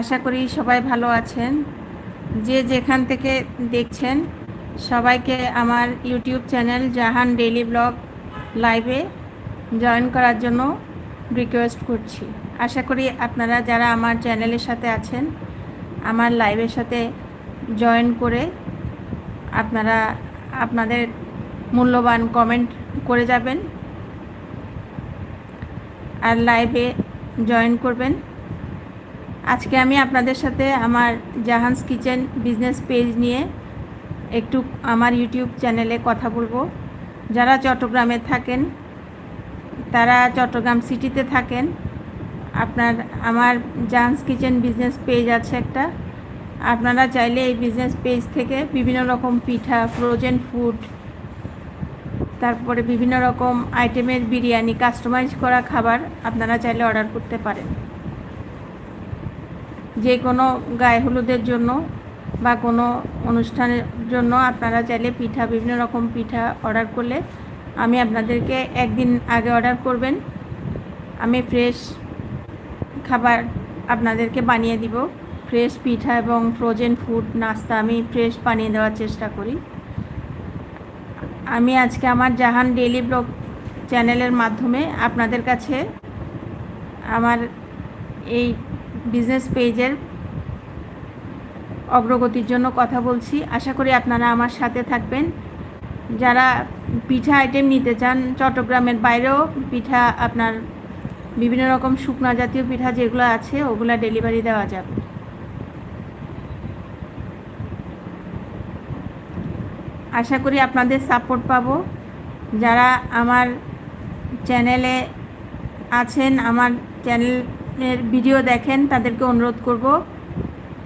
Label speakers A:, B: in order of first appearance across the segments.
A: আশা করি সবাই ভালো আছেন। যে যেখান থেকে দেখছেন, সবাইকে আমার YouTube channel Jahan daily blog লাইভে জয়েন করার জন্য রিকোয়েস্ট করছি। আশা করি আপনারা যারা আমার চ্যানেলের সাথে আছেন, আমার লাইভের সাথে জয়েন করে আপনারা আপনাদের মূল্যবান কমেন্ট করে যাবেন আর লাইভে জয়েন করবেন। আজকে আমি আপনাদের সাথে আমার জাহান্স কিচেন বিজনেস পেজ নিয়ে একটু আমার ইউটিউব চ্যানেলে কথা বলব। যারা চট্টগ্রামে থাকেন, তারা চট্টগ্রাম সিটিতে থাকেন, আপনার, আমার জাহান্স কিচেন বিজনেস পেজ আছে একটা। আপনারা চাইলে এই বিজনেস পেজ থেকে বিভিন্ন রকম পিঠা ফ্রোজেন ফুড তারপরে বিভিন্ন রকম আইটেমের বিরিয়ানি কাস্টমাইজ করা খাবার আপনারা চাইলে অর্ডার করতে পারেন। যে কোনো গায়ে হলুদের জন্য বা কোনো অনুষ্ঠানের জন্য আপনারা চাইলে পিঠা, বিভিন্ন রকম পিঠা অর্ডার করলে আমি আপনাদেরকে একদিন আগে অর্ডার করবেন। আমি ফ্রেশ খাবার আপনাদেরকে বানিয়ে দিব। ফ্রেশ পিঠা এবং ফ্রোজেন ফুড নাস্তা আমি ফ্রেশ বানিয়ে দেওয়ার চেষ্টা করি। আমি আজকে আমার জাহান ডেইলি ব্লগ চ্যানেলের মাধ্যমে আপনাদের কাছে আমার এই বিজনেস পেজের অগ্রগতির জন্য কথা বলছি। আশা করি আপনারা আমার সাথে থাকবেন। যারা পিঠা আইটেম নিতে চান, চট্টগ্রামের বাইরেও পিঠা আপনার বিভিন্ন রকম শুকনা জাতীয় পিঠা যেগুলো আছে, ওগুলো ডেলিভারি দেওয়া যাবে। আশা করি আপনাদের সাপোর্ট পাবো। যারা আমার চ্যানেলে আছেন, আমার চ্যানেলের ভিডিও দেখেন, তাদেরকে অনুরোধ করব,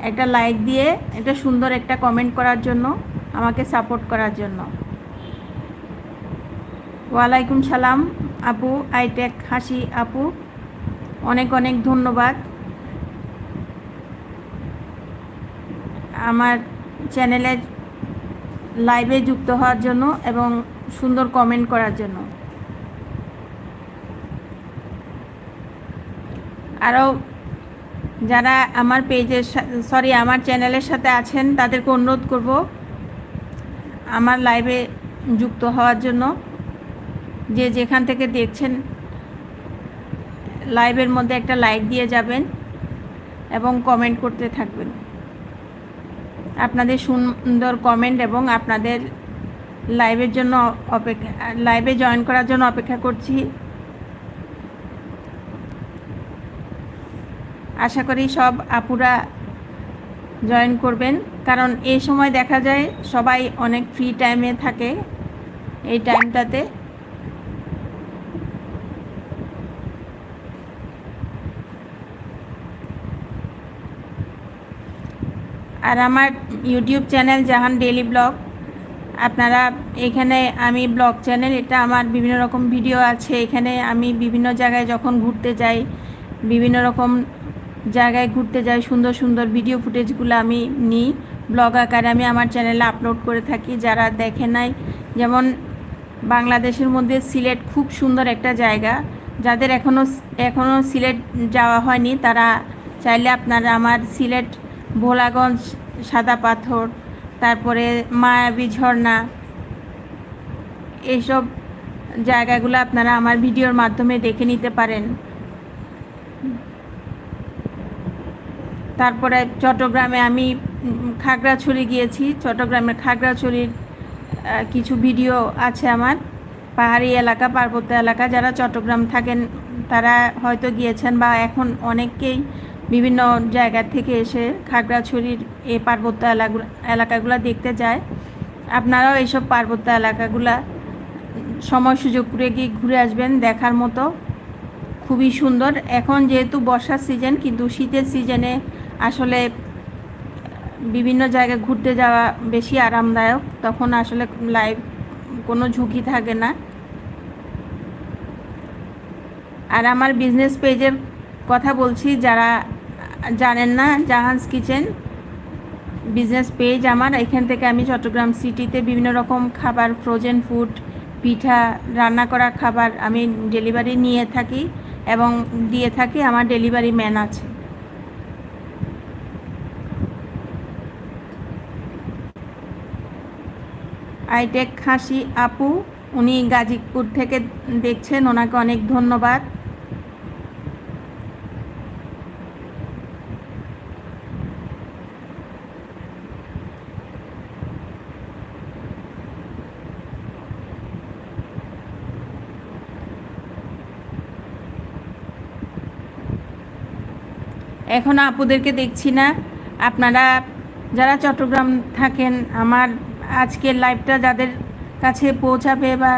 A: একটা লাইক দিয়ে, একটা সুন্দর একটা কমেন্ট করার জন্য, আমাকে সাপোর্ট করার জন্য। ওয়ালাইকুম সালাম, আপু, আইটেক, হাসি, আপু, অনেক অনেক ধন্যবাদ। আমার চ্যানেলে লাইভে যুক্ত হওয়ার জন্য এবং সুন্দর কমেন্ট করার জন্য। আরও যারা আমার পেজের সরি আমার চ্যানেলের সাথে আছেন, তাদেরকে অনুরোধ করব আমার লাইভে যুক্ত হওয়ার জন্য। যে যেখান থেকে দেখছেন, লাইভের মধ্যে একটা লাইক দিয়ে যাবেন এবং কমেন্ট করতে থাকবেন। আপনাদের সুন্দর কমেন্ট এবং আপনাদের লাইভের জন্য অপেক্ষা, লাইভে জয়েন করার জন্য অপেক্ষা করছি। আশা করি সব আপুরা জয়েন করবেন। কারণ এই সময় দেখা যায় সবাই অনেক ফ্রি টাইমে থাকে এই টাইমটাতে আর আমার YouTube channel Jahan daily blog আপনারা এখানে আমি ব্লগ চ্যানেল এটা আমার বিভিন্ন রকম ভিডিও আছে। এখানে আমি বিভিন্ন জায়গায় যখন ঘুরতে যাই, বিভিন্ন রকম জায়গায় ঘুরতে যাই, সুন্দর সুন্দর ভিডিও ফুটেজগুলো আমি নিই ব্লগ আকারে আমি আমার চ্যানেলে আপলোড করে থাকি। যারা দেখে নাই, যেমন বাংলাদেশের মধ্যে সিলেট খুব সুন্দর একটা জায়গা। যাদের এখনও এখনও সিলেট যাওয়া হয়নি, তারা চাইলে আপনারা আমার সিলেট ভোলাগঞ্জ, সাদা পাথর, তারপরে মায়াবী ঝর্ণা, এইসব জায়গাগুলো আপনারা আমার ভিডিওর মাধ্যমে দেখে নিতে পারেন। তারপরে চট্টগ্রামে আমি খাগড়াছড়ি গিয়েছি। চট্টগ্রামের খাগড়াছড়ির কিছু ভিডিও আছে আমার। পাহাড়ি এলাকা, পার্বত্য এলাকা, যারা চট্টগ্রাম থাকেন, তারা হয়তো গিয়েছেন বা এখন অনেককেই বিভিন্ন জায়গা থেকে এসে খাগড়াছড়ির এই পার্বত্য এলাকাগুলো এলাকাগুলো দেখতে যায়। আপনারাও এইসব পার্বত্য এলাকাগুলা, সময় সুযোগ করে গিয়ে ঘুরে আসবেন দেখার মতো। খুবই সুন্দর। এখন যেহেতু বর্ষার সিজন কিন্তু শীতের সিজনে আসলে বিভিন্ন জায়গায় ঘুরতে যাওয়া বেশি আরামদায়ক, তখন আসলে লাইভ কোনো ঝুঁকি থাকে না। আর আমার বিজনেস পেজের কথা বলছি, যারা জানেন না, জাহান্স কিচেন বিজনেস পেজ আমার। এখান থেকে আমি চট্টগ্রাম সিটিতে বিভিন্ন রকম খাবার ফ্রোজেন ফুড পিঠা, রান্না করা খাবার আমি ডেলিভারি নিয়ে থাকি এবং দিয়ে থাকি। আমার ডেলিভারি ম্যান আছে। আইটেক খাসি আপু, উনি গাজীপুর থেকে দেখছেন, ওনাকে অনেক ধন্যবাদ। এখন আপুদেরকে দেখছি না। আপনারা যারা চট্টগ্রাম থাকেন, আমার আজকের লাইভটা যাদের কাছে পৌঁছাবে বা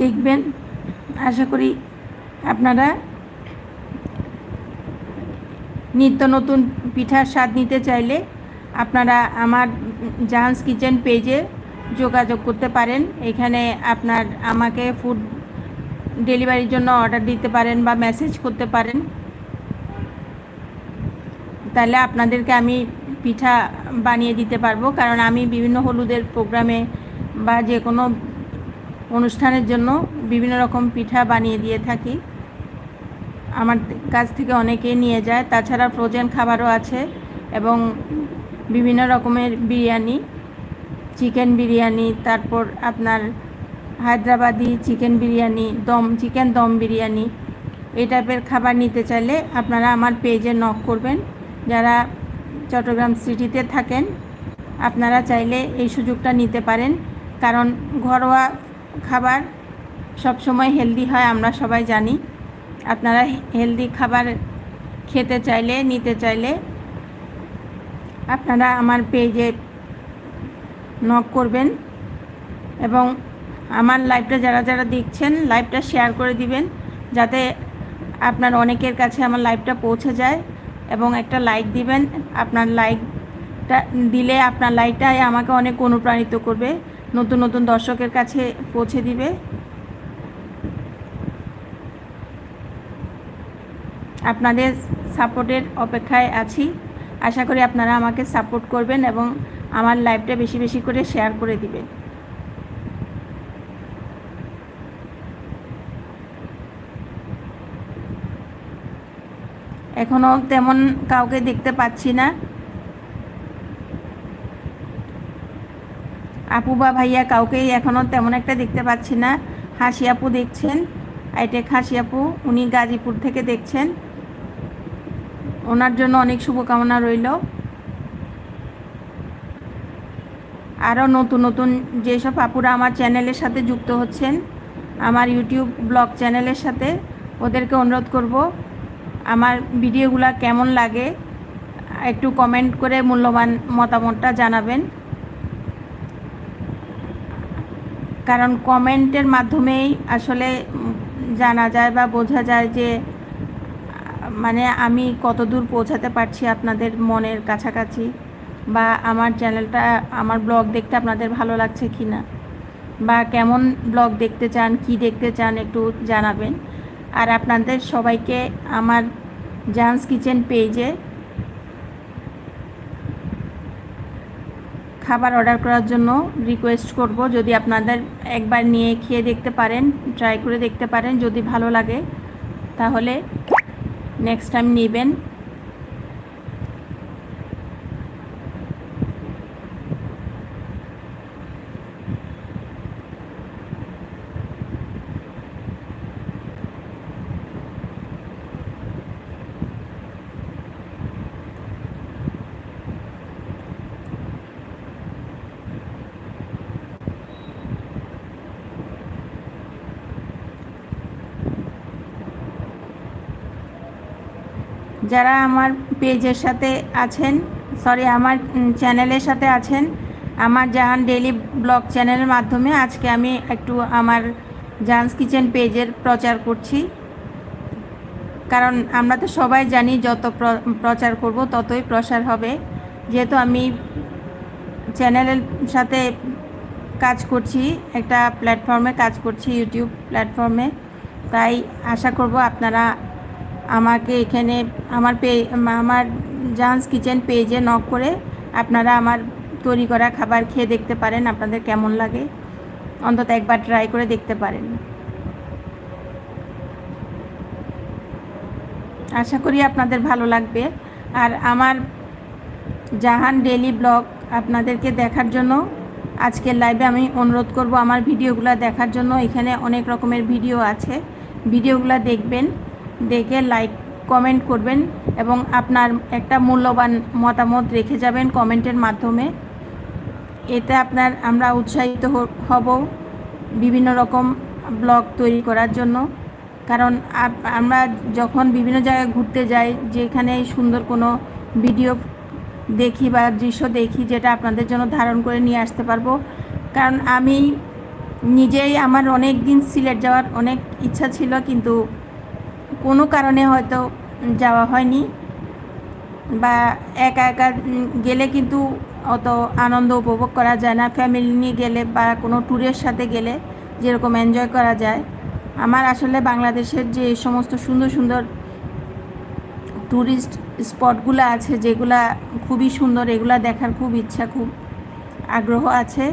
A: দেখবেন, আশা করি আপনারা নিত্য নতুন পিঠার স্বাদ নিতে চাইলে আপনারা আমার জাহান্স কিচেন পেজে যোগাযোগ করতে পারেন। এখানে আপনার আমাকে ফুড ডেলিভারির জন্য অর্ডার দিতে পারেন বা মেসেজ করতে পারেন। তাহলে আপনাদেরকে আমি পিঠা বানিয়ে দিতে পারব। কারণ আমি বিভিন্ন হলুদের প্রোগ্রামে বা যে কোনো অনুষ্ঠানের জন্য বিভিন্ন রকম পিঠা বানিয়ে দিয়ে থাকি। আমার কাছ থেকে অনেকেই নিয়ে যায়। তাছাড়া ফ্রোজেন খাবারও আছে এবং বিভিন্ন রকমের বিরিয়ানি চিকেন বিরিয়ানি, তারপর আপনার হায়দ্রাবাদি চিকেন বিরিয়ানি, দম চিকেন দম বিরিয়ানি, এই টাইপের খাবার নিতে চাইলে আপনারা আমার পেজে নক করবেন। যারা চট্টগ্রাম সিটিতে থাকেন, আপনারা চাইলে এই সুযোগটা নিতে পারেন। কারণ ঘরোয়া খাবার সবসময় হেলদি হয়, আমরা সবাই জানি। আপনারা হেলদি খাবার খেতে চাইলে, নিতে চাইলে আপনারা আমার পেজে নক করবেন এবং আমার লাইভটা যারা যারা দেখছেন, লাইভটা শেয়ার করে দিবেন, যাতে আপনার অনেকের কাছে আমার লাইভটা পৌঁছে যায়। এবং একটা লাইক দিবেন। আপনার লাইকটা দিলে আপনার লাইকটাই আমাকে অনেক অনুপ্রাণিত করবে। নতুন নতুন দর্শকের কাছে পৌঁছে দিবে। আপনাদের সাপোর্টের অপেক্ষায় আছি। আশা করি আপনারা আমাকে সাপোর্ট করবেন এবং আমার লাইভটা বেশি বেশি করে শেয়ার করে দিবেন। এখনও তেমন কাউকে দেখতে পাচ্ছি না। আপু বা ভাইয়া কাউকেই এখনও তেমন একটা দেখতে পাচ্ছি না। হাসি আপু দেখছেন, আইটেক হাসি আপু, উনি গাজীপুর থেকে দেখছেন। ওনার জন্য অনেক শুভকামনা রইল। আরও নতুন নতুন যেসব আপুরা আমার চ্যানেলের সাথে যুক্ত হচ্ছেন, আমার ইউটিউব ব্লগ চ্যানেলের সাথে, ওদেরকে অনুরোধ করব আমার ভিডিওগুলো কেমন লাগে, একটু কমেন্ট করে মূল্যবান মতামতটা জানাবেন। কারণ কমেন্টের মাধ্যমেই আসলে জানা যায় বা বোঝা যায় যে মানে আমি কত দূর পৌঁছাতে পারছি আপনাদের মনের কাছাকাছি বা আমার চ্যানেলটা, আমার ব্লগ দেখতে আপনাদের ভালো লাগছে কি না বা কেমন ব্লগ দেখতে চান, কি দেখতে চান একটু জানাবেন। আর আপনাদের সবাইকে আমার জান্স কিচেন পেজে খাবার অর্ডার করার জন্য রিকোয়েস্ট করব। যদি আপনাদের একবার নিয়ে খেয়ে দেখতে পারেন ট্রাই করে দেখতে পারেন, যদি ভালো লাগে, তাহলে নেক্সট টাইম নেবেন। যারা আমার পেজের সাথে আছেন সরি আমার চ্যানেলের সাথে আছেন, আমার জাহান ডেলি ব্লগ চ্যানেলের মাধ্যমে আজকে আমি একটু আমার জাহান্স কিচেন পেজের প্রচার করছি। কারণ আমরা তো সবাই জানি যত প্রচার করব ততই প্রসার হবে। যেহেতু আমি চ্যানেলের সাথে কাজ করছি, একটা প্ল্যাটফর্মে কাজ করছি, ইউটিউব প্ল্যাটফর্মে। তাই আশা করব আপনারা আমাকে এখানে আমার পে, আমার জাহান্স কিচেন পেজে নক করে আপনারা আমার তৈরি করা খাবার খেয়ে দেখতে পারেন, আপনাদের কেমন লাগে। অন্তত একবার ট্রাই করে দেখতে পারেন। আশা করি আপনাদের ভালো লাগবে। আর আমার জাহান ডেলি ব্লগ আপনাদেরকে দেখার জন্য আজকের লাইভে আমি অনুরোধ করব আমার ভিডিওগুলো দেখার জন্য। এখানে অনেক রকমের ভিডিও আছে। ভিডিওগুলো দেখবেন। দেখে লাইক কমেন্ট করবেন এবং আপনার একটা মূল্যবান মতামত রেখে যাবেন কমেন্টের মাধ্যমে। এতে আপনার আমরা উৎসাহিত হব বিভিন্ন রকম ব্লগ তৈরি করার জন্য। কারণ আমরা যখন বিভিন্ন জায়গায় ঘুরতে যাই, যেখানে সুন্দর কোনো ভিডিও দেখি বা দৃশ্য দেখি, যেটা আপনাদের জন্য ধারণ করে নিয়ে আসতে পারব। কারণ আমি নিজেই আমার অনেক দিন সিলেট যাওয়ার অনেক ইচ্ছা ছিল, কিন্তু কোনো কারণে হয়তো যাওয়া হয়নি বা একা একা গেলে কিন্তু অত আনন্দ উপভোগ করা যায় না। ফ্যামিলি নিয়ে গেলে বা কোনো ট্যুরের সাথে গেলে যেরকম এনজয় করা যায়। আমার আসলে বাংলাদেশের যে সমস্ত সুন্দর সুন্দর ট্যুরিস্ট স্পটগুলো আছে, যেগুলা খুবই সুন্দর, এগুলা দেখার খুব ইচ্ছা, খুব আগ্রহ আছে।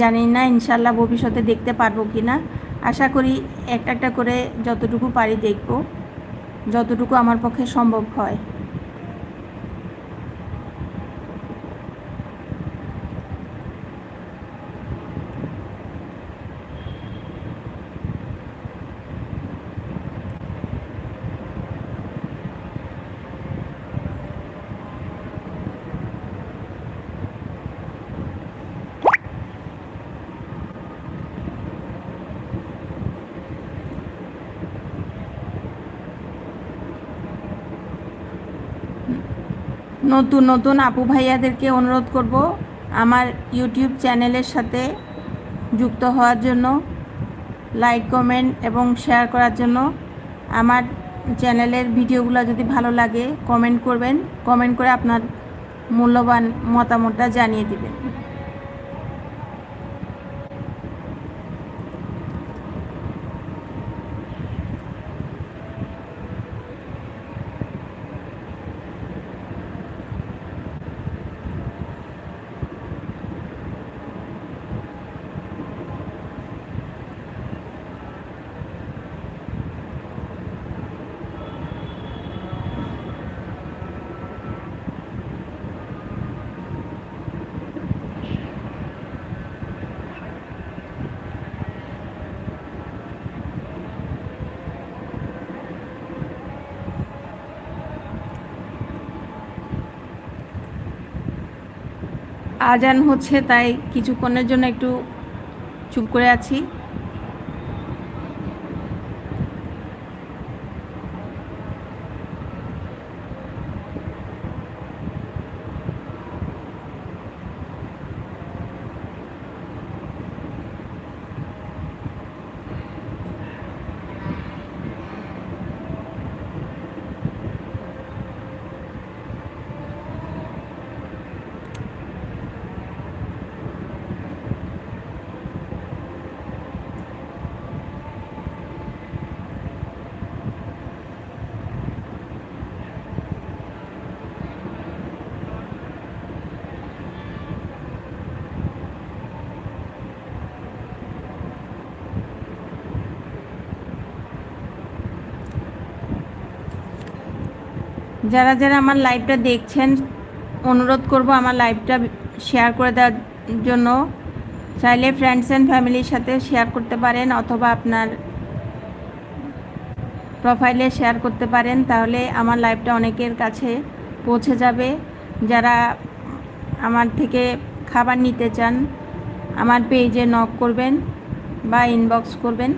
A: জানি না, ইনশাল্লাহ ভবিষ্যতে দেখতে পারব কি না আশা করি একটা একটা করে যতটুকু পারি দেখব যতটুকু আমার পক্ষে সম্ভব হয়। নতুন নতুন আপু ভাইয়াদেরকে অনুরোধ করব আমার ইউটিউব চ্যানেলের সাথে যুক্ত হওয়ার জন্য লাইক কমেন্ট এবং শেয়ার করার জন্য। আমার চ্যানেলের ভিডিওগুলো যদি ভালো লাগে কমেন্ট করবেন। কমেন্ট করে আপনার মূল্যবান মতামতটা জানিয়ে দিবেন। আজান হচ্ছে তাই কিছুক্ষণের জন্য একটু চুপ করে আছি। যারা যারা আমার লাইভটা দেখছেন, অনুরোধ করব আমার লাইভটা শেয়ার করে দেওয়ার জন্য। চাইলে ফ্রেন্ডস অ্যান্ড ফ্যামিলির সাথে শেয়ার করতে পারেন অথবা আপনার প্রোফাইলে শেয়ার করতে পারেন, তাহলে আমার লাইভটা অনেকের কাছে পৌঁছে যাবে। যারা আমার থেকে খাবার নিতে চান, আমার পেজে নক করবেন বা ইনবক্স করবেন।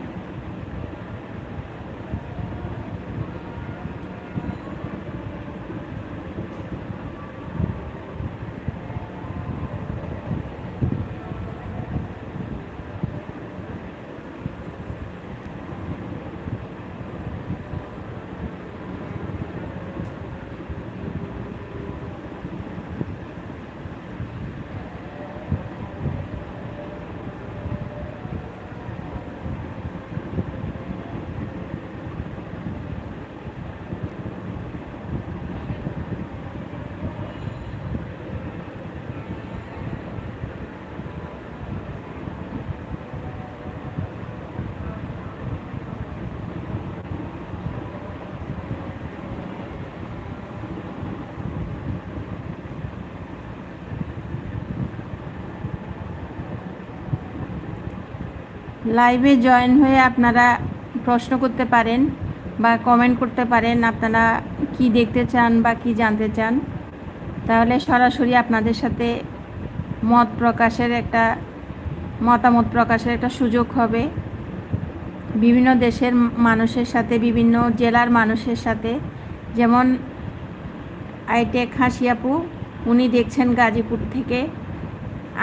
A: লাইভে জয়েন হয়ে আপনারা প্রশ্ন করতে পারেন বা কমেন্ট করতে পারেন আপনারা কি দেখতে চান বা কি জানতে চান। তাহলে সরাসরি আপনাদের সাথে মত প্রকাশের একটা, মতামত প্রকাশের একটা সুযোগ হবে। বিভিন্ন দেশের মানুষের সাথে, বিভিন্ন জেলার মানুষের সাথে। যেমন আইটেক হাসিয়াপু উনি দেখছেন গাজীপুর থেকে।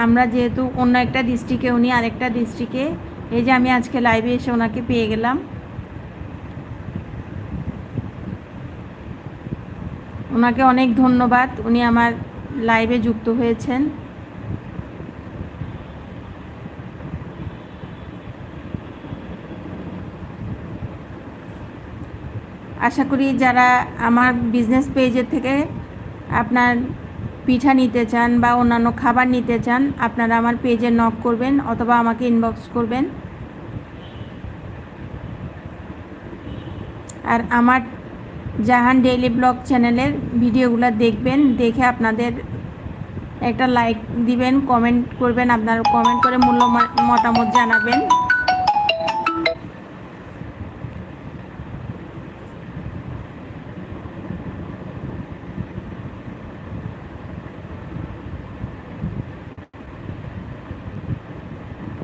A: আমরা যেহেতু অন্য একটা ডিস্ট্রিক্টে উনি আরেকটা ডিস্ট্রিক্টে এই যে আমি আজকে লাইভে এসে ওনাকে পেয়ে গেলাম। ওনাকে অনেক ধন্যবাদ, উনি আমার লাইভে যুক্ত হয়েছেন। আশা করি যারা আমার বিজনেস পেজের থেকে আপনার পিঠা নিতে চান বা অন্যান্য খাবার নিতে চান, আপনারা আমার পেজে নক করবেন অথবা আমাকে ইনবক্স করবেন। আর আমার জাহান ডেইলি ব্লগ চ্যানেলের ভিডিওগুলো দেখবেন, দেখে আপনাদের একটা লাইক দিবেন কমেন্ট করবেন, আপনার কমেন্ট করে মূল্য মতামত জানাবেন।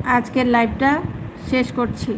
A: আজকের লাইভটা শেষ করছি।